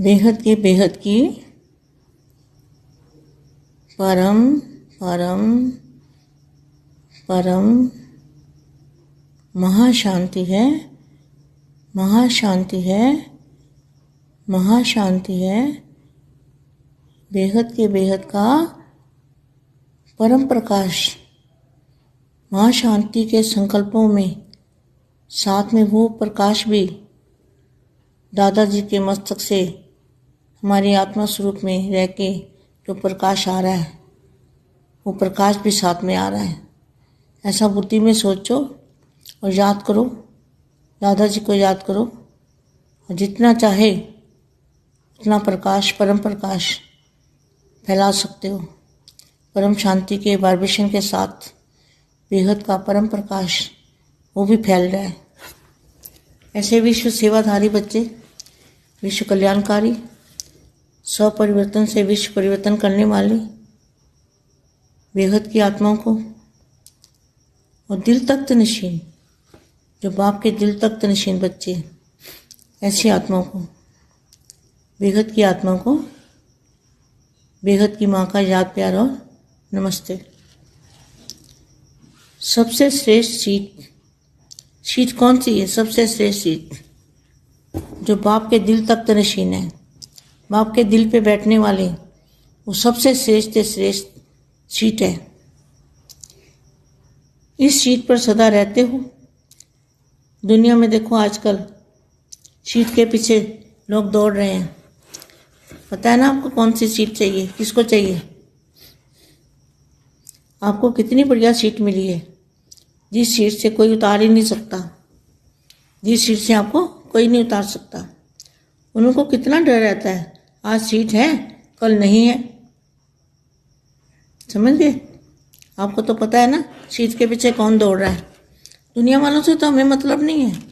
बेहद के बेहद की परम परम परम महाशांति है महाशांति है महाशांति है, बेहद के बेहद का परम प्रकाश महाशांति के संकल्पों में, साथ में वो प्रकाश भी दादाजी के मस्तक से हमारी आत्मा स्वरूप में रह के जो प्रकाश आ रहा है, वो प्रकाश भी साथ में आ रहा है। ऐसा बुद्धि में सोचो और याद करो, दादाजी को याद करो, और जितना चाहे उतना प्रकाश, परम प्रकाश फैला सकते हो। परम शांति के वाइब्रेशन के साथ बेहद का परम प्रकाश वो भी फैल रहा है। ऐसे विश्व सेवाधारी बच्चे, विश्व कल्याणकारी स्व परिवर्तन से विश्व परिवर्तन करने वाले बेहद की आत्माओं को। और दिल तख्त नशीन, जो बाप के दिल तख्त नशीन बच्चे ऐसी आत्माओं को, बेहद की आत्मा को, बेहद की माँ का याद प्यार और नमस्ते। सबसे श्रेष्ठ सीट सीट कौन सी है? सबसे श्रेष्ठ सीट, जो बाप के दिल तक नशीन है। बाप के दिल पे बैठने वाले, वो सबसे श्रेष्ठ श्रेष्ठ सीट है। इस सीट पर सदा रहते हो। दुनिया में देखो आजकल सीट के पीछे लोग दौड़ रहे हैं। पता है ना आपको कौन सी सीट चाहिए, किसको चाहिए? आपको कितनी बढ़िया सीट मिली है। जिस सीट से कोई उतार ही नहीं सकता। जिस सीट से आपको कोई नहीं उतार सकता। उनको कितना डर रहता है। आज सीट है, कल नहीं है। समझ? गए आपको तो पता है ना, सीट के पीछे कौन दौड़ रहा है। दुनिया वालों से तो हमें मतलब नहीं है।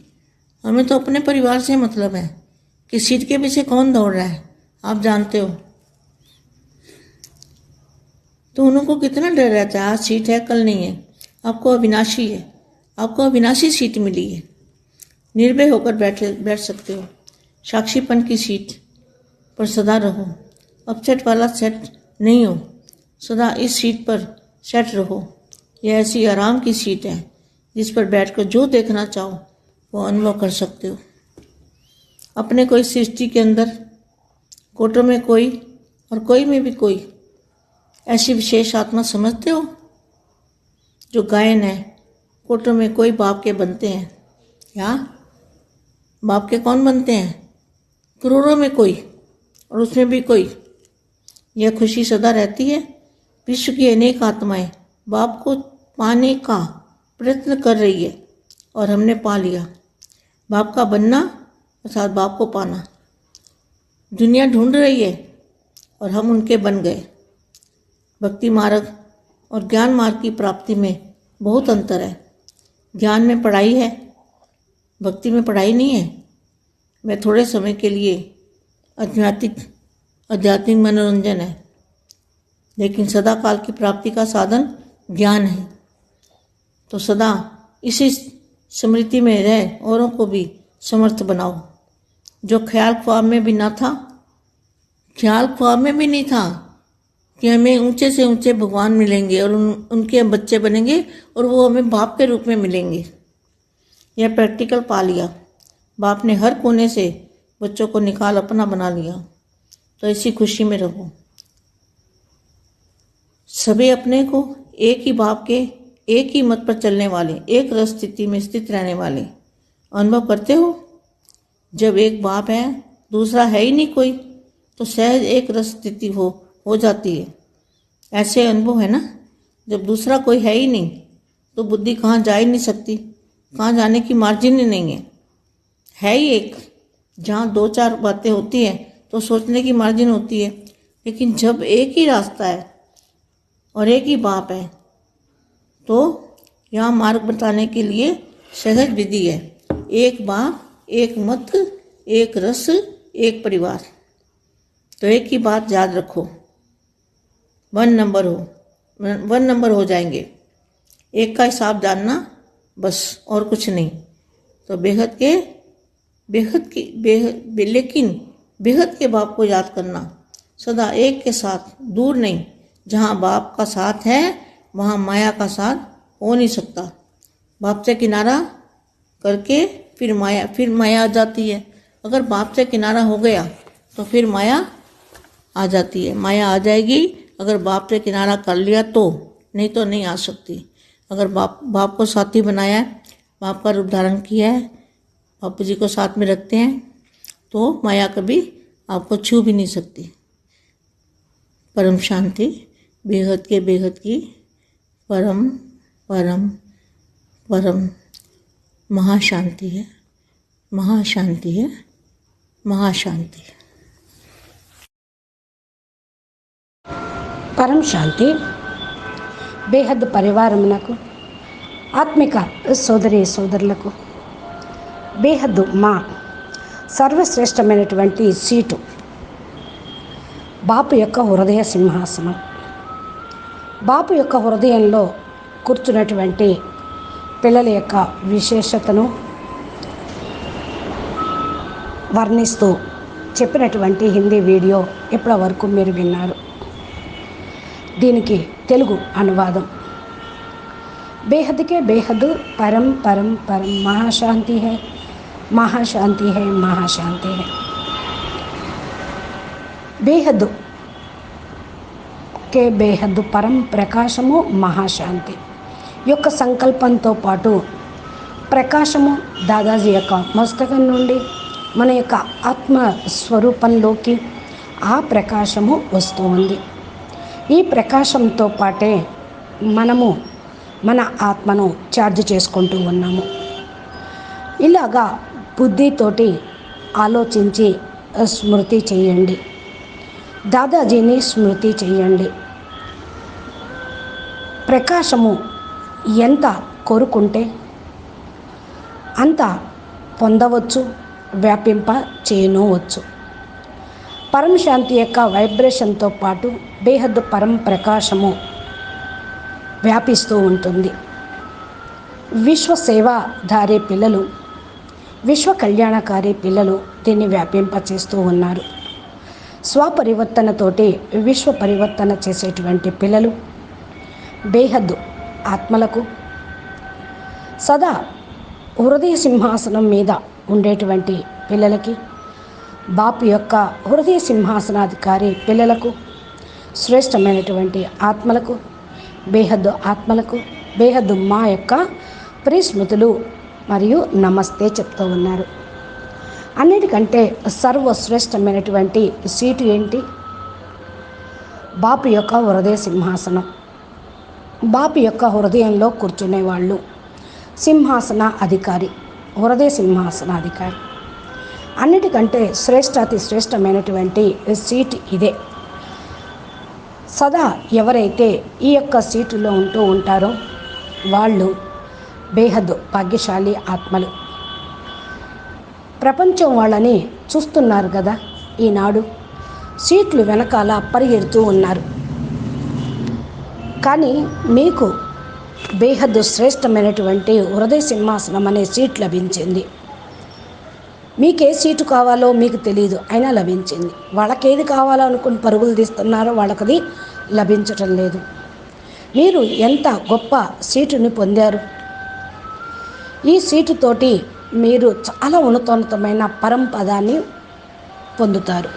हमें तो अपने परिवार से मतलब है कि सीट के पीछे कौन दौड़ रहा है। आप जानते हो। तो उनको कितना डर रहता है, आज सीट है, कल नहीं है। आपको अविनाशी है। आपको अविनाशी सीट मिली है। निर्भय होकर बैठे, बैठ सकते हो। साक्षीपन की सीट। पर सदा रहो। अपसेट वाला सेट नहीं हो। सदा इस सीट पर सेट रहो। यह ऐसी आराम की सीट है, जिस पर बैठकर जो देखना चाहो, वो अनुभव कर सकते हो। अपने कोई सृष्टि के अंदर कोटों में कोई और कोई में भी कोई ऐसी विशेष आत्मा समझते हो, जो गायन है कोटों में कोई बाप के बनते हैं, या बाप के कौन बनते हैं? करोड़ों में कोई और उसमें भी कोई यह खुशी सदा रहती है। विश्व की अनेक आत्माएँ बाप को पाने का प्रयत्न कर रही है और हमने पा लिया। बाप का बनना और साथ बाप को पाना। दुनिया ढूंढ रही है और हम उनके बन गए। भक्ति मार्ग और ज्ञान मार्ग की प्राप्ति में बहुत अंतर है। ज्ञान में पढ़ाई है। भक्ति में पढ़ाई नहीं है। मैं थोड़े समय के लिए आध्यात्मिक आध्यात्मिक मनोरंजन है। लेकिन सदा काल की प्राप्ति का साधन ज्ञान है। तो सदा इसी स्मृति में रह, औरों को भी समर्थ बनाओ। जो ख्याल ख्वाब में भी ना था, ख्याल ख्वाब में भी नहीं था कि हमें ऊँचे से ऊँचे भगवान मिलेंगे और उन, उनके बच्चे बनेंगे और वो हमें बाप के रूप में मिलेंगे। यह प्रैक्टिकल पा लिया। बाप ने हर कोने से बच्चों को निकाल अपना बना लिया। तो इसी खुशी में रहो। सभी अपने को एक ही बाप के एक ही मत पर चलने वाले, एक रस स्थिति में स्थित रहने वाले। अनुभव करते हो? जब एक बाप है, दूसरा है ही नहीं कोई तो सहज एक रस स्थिति हो हो जाती है। ऐसे अनुभव है ना? जब दूसरा कोई है ही नहीं तो बुद्धि कहाँ जा ही नहीं सकती, कहाँ जाने की मार्जिन ही नहीं है। है ही एक जहाँ दो चार बातें होती हैं तो सोचने की मार्जिन होती है। लेकिन जब एक ही रास्ता है और एक ही बाप है तो यहाँ मार्ग बताने के लिए सहज विधि है। एक बाप, एक मत, एक रस, एक परिवार। तो एक ही बात याद रखो। वन नंबर हो, वन नंबर हो जाएँगे। एक का हिसाब जानना, बस, और कुछ नहीं। तो बेहद के बेहद की, बेहद, लेकिन बेहद के बाप को याद करना सदा एक के साथ दूर नहीं। जहाँ बाप का साथ है, वहाँ माया का साथ हो नहीं सकता। बाप से किनारा करके फिर माया फिर माया आ जाती है। अगर बाप से किनारा हो गया तो फिर माया आ जाती है। माया आ जाएगी, अगर बाप से किनारा कर लिया तो नहीं तो नहीं आ सकती। अगर बाप बाप को साथी बनाया है बाप का रूप धारण किया है बापू जी को साथ में रखते हैं तो माया कभी आपको छू भी नहीं सकती परम शांति बेहद के बेहद की परम परम परम महाशांति है महाशांति है महाशांति है పరం శాంతి బేహద్ పరివారమునకు ఆత్మిక సోదరి సోదరులకు బేహద్దు మా సర్వశ్రేష్టమైనటువంటి సీటు. బాపు యొక్క హృదయ సింహాసనం. బాపు యొక్క హృదయంలో కూర్చున్నటువంటి పిల్లల యొక్క విశేషతను వర్ణిస్తూ చెప్పినటువంటి హిందీ వీడియో ఇప్పటి వరకు మీరు విన్నారు. దీనికి తెలుగు అనువాదం. బేహద్కే బేహద్ పరం పరం పరం మహాశాంతి హై. మహాశాంతి హే మహాశాంతి హే బేహద్దు కే బేహద్దు పరం ప్రకాశము మహాశాంతి యొక్క సంకల్పంతో పాటు ప్రకాశము దాదాజీ యొక్క మస్తకం నుండి మన యొక్క ఆత్మ స్వరూపంలోకి ఆ ప్రకాశము వస్తూ ఉంది. ఈ ప్రకాశంతో పాటే మనము మన ఆత్మను ఛార్జ్ చేసుకుంటూ ఉన్నాము. ఇలాగా బుద్ధితోటి ఆలోచించి స్మృతి చేయండి. దాదాజీని స్మృతి చేయండి. ప్రకాశము ఎంత కోరుకుంటే అంత పొందవచ్చు వ్యాపింప చేయనవచ్చు పరమశాంతి యొక్క వైబ్రేషన్తో పాటు బేహద్దు పరం ప్రకాశము వ్యాపిస్తూ ఉంటుంది. విశ్వ సేవాధారి పిల్లలు విశ్వ కళ్యాణకారి పిల్లలు దీన్ని వ్యాపింపచేస్తూ ఉన్నారు. స్వపరివర్తనతోటి విశ్వ పరివర్తన చేసేటువంటి పిల్లలు బేహద్దు ఆత్మలకు. సదా హృదయ సింహాసనం మీద ఉండేటువంటి పిల్లలకి బాపు యొక్క హృదయ సింహాసనాధికారి పిల్లలకు శ్రేష్టమైనటువంటి ఆత్మలకు బేహద్దు ఆత్మలకు బేహద్దు మా యొక్క ప్రిస్మృతులు మరియు నమస్తే చెప్తూ ఉన్నారు. అన్నిటికంటే సర్వశ్రేష్టమైనటువంటి సీటు ఏంటి? బాపు యొక్క హృదయ సింహాసనం. బాపు యొక్క హృదయంలో కూర్చునే వాళ్ళు సింహాసన అధికారి హృదయ సింహాసన అధికారి. అన్నిటికంటే శ్రేష్టాతి శ్రేష్టమైనటువంటి సీట్ ఇదే. సదా ఎవరైతే ఈ యొక్క సీటులో ఉంటూ ఉంటారో వాళ్ళు బేహద్ భాగ్యశాలి ఆత్మలు. ప్రపంచం వాళ్ళని చూస్తున్నారు కదా ఈనాడు. సీట్లు వెనకాల పరిగెడుతూ ఉన్నారు. కానీ మీకు బేహద్దు శ్రేష్టమైనటువంటి హృదయ సింహాసనం అనే సీట్ లభించింది. మీకే సీటు కావాలో మీకు తెలియదు అయినా లభించింది. వాళ్ళకేది కావాలో అనుకుని పరుగులు తీస్తున్నారో వాళ్ళకది లభించటం లేదు. మీరు ఎంత గొప్ప సీటుని పొందారు? ఈ సీటుతోటి మీరు చాలా ఉన్నతోన్నతమైన పరంపదాన్ని పొందుతారు.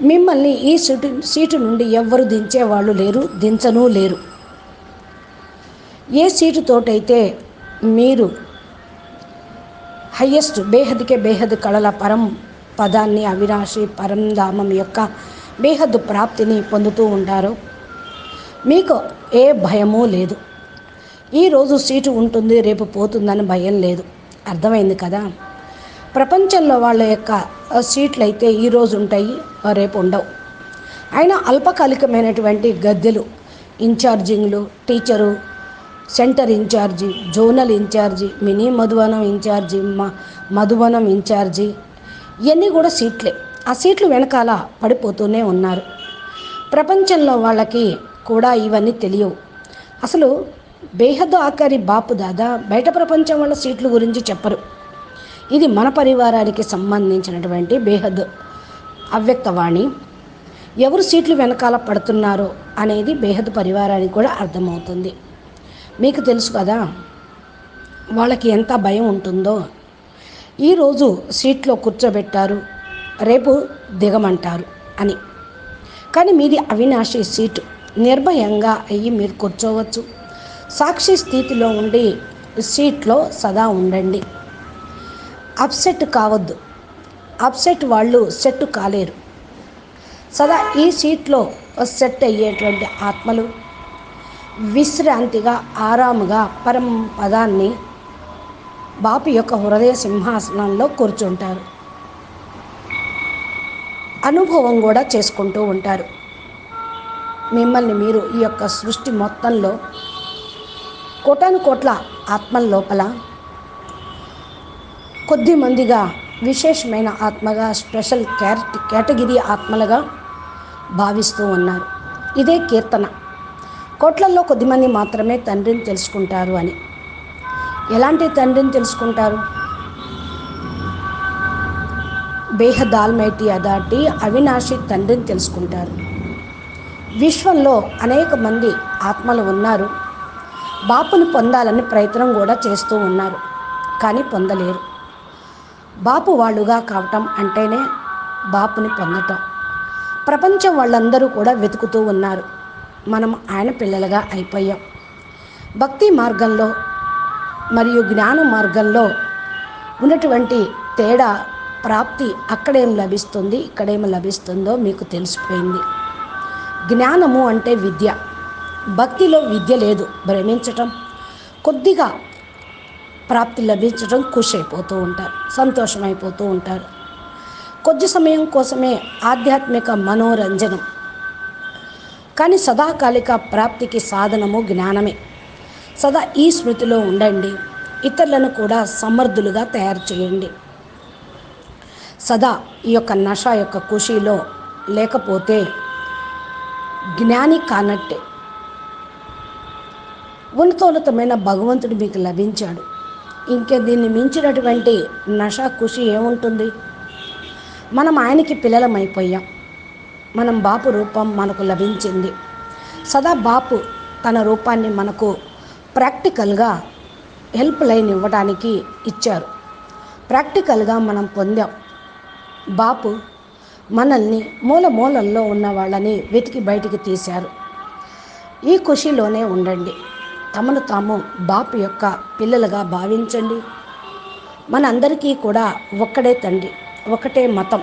మిమ్మల్ని ఈ సీటు సీటు నుండి ఎవ్వరు దించేవాళ్ళు లేరు దించను లేరు. ఏ సీటుతోటైతే మీరు హయ్యెస్ట్ బేహద్కే బేహద్ కళల పరం పదాన్ని అవినాశి పరంధామం యొక్క బేహద్దు ప్రాప్తిని పొందుతూ ఉంటారు మీకు ఏ భయమూ లేదు. ఈరోజు సీటు ఉంటుంది రేపు పోతుందని భయం లేదు. అర్థమైంది కదా? ప్రపంచంలో వాళ్ళ యొక్క సీట్లు అయితే ఈరోజు ఉంటాయి రేపు ఉండవు. అయినా అల్పకాలికమైనటువంటి గద్దెలు ఇన్ఛార్జింగ్లు teacher center incharge zonal incharge mini Madhuvanam incharge మ మధువనం ఇన్ఛార్జి ఇవన్నీ కూడా సీట్లే. ఆ సీట్లు వెనకాల పడిపోతూనే ఉన్నారు. ప్రపంచంలో వాళ్ళకి కూడా ఇవన్నీ తెలియవు. అసలు బేహద్దు ఆకారి బాపు దాదా బయట ప్రపంచం వాళ్ళ సీట్ల గురించి చెప్పరు. ఇది మన పరివారానికి సంబంధించినటువంటి బేహద్ అవ్యక్తవాణి. ఎవరు సీట్లు వెనకాల పడుతున్నారో అనేది బేహద్ పరివారానికి కూడా అర్థమవుతుంది. మీకు తెలుసు కదా వాళ్ళకి ఎంత భయం ఉంటుందో. ఈరోజు సీట్లో కూర్చోబెట్టారు రేపు దిగమంటారు అని. కానీ మీది అవినాశి సీటు. నిర్భయంగా అయ్యి మీరు కూర్చోవచ్చు. సాక్షి స్థితిలో ఉండి సీట్లో సదా ఉండండి. అప్సెట్ కావద్దు. అప్సెట్ వాళ్ళు సెట్ కాలేరు. సదా ఈ సీట్లో సెట్ అయ్యేటువంటి ఆత్మలు. విశ్రాంతిగా ఆరాముగా పరం పదాన్ని బాపు యొక్క హృదయ సింహాసనంలో కూర్చుంటారు. అనుభవం కూడా చేసుకుంటూ ఉంటారు. మిమ్మల్ని మీరు ఈ యొక్క సృష్టి మొత్తంలో కోటాను కోట్ల ఆత్మల లోపల కొద్ది మందిగా విశేషమైన ఆత్మగా స్పెషల్ క్యారెట్ కేటగిరీ ఆత్మలుగా భావిస్తూ ఉన్నారు. ఇదే కీర్తన. కోట్లల్లో కొద్దిమంది మాత్రమే తండ్రిని తెలుసుకుంటారు అని. ఎలాంటి తండ్రిని తెలుసుకుంటారు? బేహద్ ఆల్మైటీ అదాటి అవినాశి తండ్రిని తెలుసుకుంటారు. విశ్వంలో అనేక మంది ఆత్మలు ఉన్నారు. బాపును పొందాలని ప్రయత్నం కూడా చేస్తూ ఉన్నారు కానీ పొందలేరు. బాపు వాళ్ళుగా కావటం అంటేనే బాపుని పొందటం. ప్రపంచం వాళ్ళందరూ కూడా వెతుకుతూ ఉన్నారు. మనం ఆయన పిల్లలుగా అయిపోయాం. భక్తి మార్గంలో మరియు జ్ఞాన మార్గంలో ఉన్నటువంటి తేడా ప్రాప్తి అక్కడేం లభిస్తుంది ఇక్కడేం లభిస్తుందో మీకు తెలిసిపోయింది. జ్ఞానము అంటే విద్య. భక్తిలో విద్య లేదు భ్రమించటం కొద్దిగా ప్రాప్తి లభించడం ఖుషి అయిపోతూ ఉంటారు సంతోషమైపోతూ ఉంటారు. కొద్ది సమయం కోసమే ఆధ్యాత్మిక మనోరంజనం. కానీ సదాకాలిక ప్రాప్తికి సాధనము జ్ఞానమే. సదా ఈ స్మృతిలో ఉండండి ఇతరులను కూడా సమర్థులుగా తయారు చేయండి. సదా ఈ యొక్క నష యొక్క ఖుషీలో లేకపోతే జ్ఞాని కానట్టే. ఉన్నతోన్నతమైన భగవంతుడు మీకు లభించాడు. ఇంకే దీన్ని మించినటువంటి నష ఖుషి ఏముంటుంది? మనం ఆయనకి పిల్లలమైపోయాం. మనం బాపు రూపం మనకు లభించింది. సదా బాపు తన రూపాన్ని మనకు ప్రాక్టికల్గా హెల్ప్ లైన్ ఇవ్వడానికి ఇచ్చారు. ప్రాక్టికల్గా మనం పొందాం. బాపు మనల్ని మూల మూలల్లో ఉన్న వాళ్ళని వెతికి బయటికి తీశారు. ఈ ఖుషిలోనే ఉండండి. తమను తాము బాపు యొక్క పిల్లలుగా భావించండి. మనందరికీ కూడా ఒక్కడే తండ్రి ఒకటే మతం.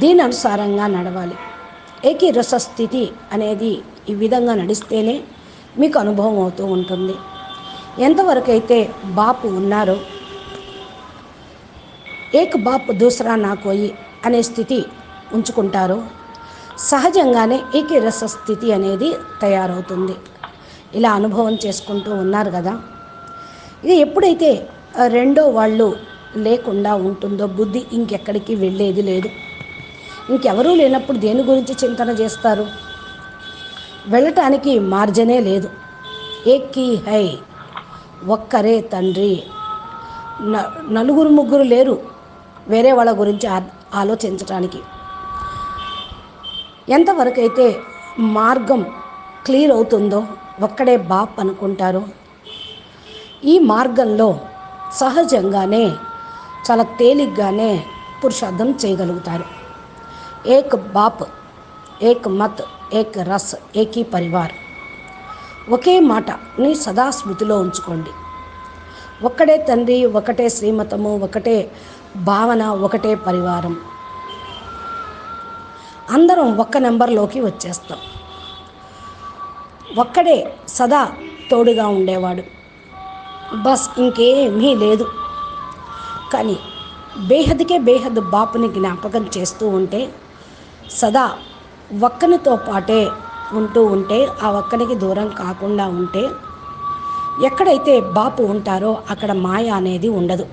దీని అనుసారంగా నడవాలి. ఏకీరస స్థితి అనేది ఈ విధంగా నడిస్తేనే మీకు అనుభవం అవుతూ ఉంటుంది. ఎంతవరకైతే బాపు ఉన్నారో ఏక్ బాప్ దూసరా నా కోయి అనే స్థితి ఉంచుకుంటారో సహజంగానే ఏకీరస స్థితి అనేది తయారవుతుంది. ఇలా అనుభవం చేసుకుంటూ ఉన్నారు కదా. ఇది ఎప్పుడైతే రెండో వాళ్ళు లేకుండా ఉంటుందో బుద్ధి ఇంకెక్కడికి వెళ్ళేది లేదు. ఇంకెవరూ లేనప్పుడు దేని గురించి చింతన చేస్తారు? వెళ్ళటానికి మార్జనే లేదు. ఏకీ హై ఒక్కరే తండ్రి. న- నలుగురు ముగ్గురు లేరు వేరే వాళ్ళ గురించి ఆ- ఆలోచించటానికి. ఎంతవరకైతే మార్గం క్లియర్ అవుతుందో ఒక్కడే బాప్ అనుకుంటారు. ఈ మార్గంలో సహజంగానే చాలా తేలిగ్గానే పురుషార్థం చేయగలుగుతారు. ఏక్ బాప్ ఏక్ మత్ ఏక్ రస్ ఏకీ పరివార్. ఒకే మాటని సదా స్మృతిలో ఉంచుకోండి. ఒక్కడే తండ్రి ఒకటే శ్రీమతము ఒకటే భావన ఒకటే పరివారం. అందరం ఒక్క నెంబర్లోకి వచ్చేస్తాం. ఒక్కడే సదా తోడుగా ఉండేవాడు. బస్ ఇంకేమీ లేదు. కానీ బేహద్కే బేహద్ బాపుని జ్ఞాపకం చేస్తూ ఉంటే సదా ఒక్కనితో పాటే ఉంటూ ఉంటే ఆ ఒక్కనికి దూరం కాకుండా ఉంటే ఎక్కడైతే బాపు ఉంటారో అక్కడ మాయ అనేది ఉండదు.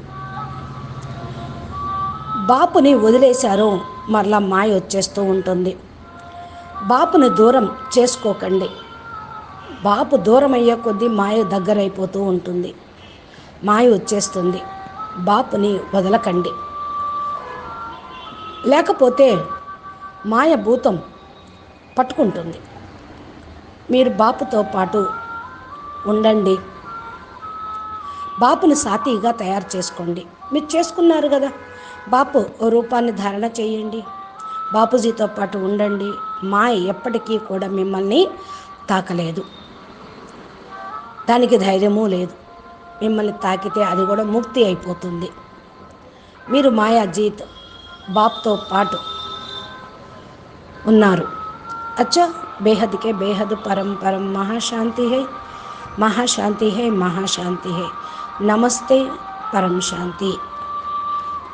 బాపుని వదిలేశారో మరలా మాయ వచ్చేస్తూ ఉంటుంది. బాపుని దూరం చేసుకోకండి. బాపు దూరం అయ్యే కొద్దీ మాయ దగ్గరైపోతూ ఉంటుంది. మాయ వచ్చేస్తుంది. బాపుని వదలకండి. లేకపోతే మాయ భూతం పట్టుకుంటుంది. మీరు బాపుతో పాటు ఉండండి. బాపుని సాతీగా తయారు చేసుకోండి. మీరు చేసుకున్నారు కదా. బాపు రూపాన్ని ధారణ చేయండి. బాపూజీతో పాటు ఉండండి. మాయ ఎప్పటికీ కూడా మిమ్మల్ని తాకలేదు. దానికి ధైర్యము లేదు. మిమ్మల్ని తాకితే అది కూడా ముక్తి అయిపోతుంది. మీరు మాయాజీత్ బాప్తో పాటు ఉన్నారు. అచ్చా బేహద్కే బేహద్ పరం పరం మహాశాంతి హే మహాశాంతి హే మహాశాంతి హే నమస్తే పరం శాంతి.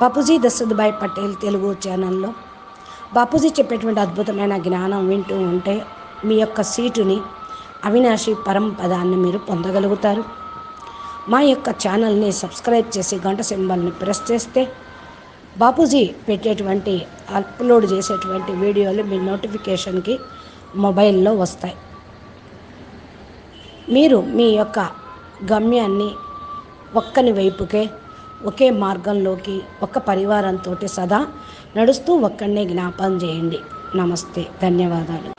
బాపూజీ దశరథ్భాయ్ పటేల్ తెలుగు ఛానల్లో బాపూజీ చెప్పేటువంటి అద్భుతమైన జ్ఞానం వింటూ ఉంటే మీ యొక్క సీటుని అవినాశి పరం పదాన్ని మీరు పొందగలుగుతారు. మా యొక్క ఛానల్ని సబ్స్క్రైబ్ చేసి గంట సింబల్ని ప్రెస్ చేస్తే బాపూజీ పెట్టేటువంటి అప్లోడ్ చేసేటువంటి వీడియోలు మీ నోటిఫికేషన్కి మొబైల్లో వస్తాయి. మీరు మీ యొక్క గమ్యాన్ని ఒక్కని వైపుకే ఒకే మార్గంలోకి ఒక పరివారంతో సదా నడుస్తూ ఒక్కడినే జ్ఞాపం చేయండి. నమస్తే ధన్యవాదాలు.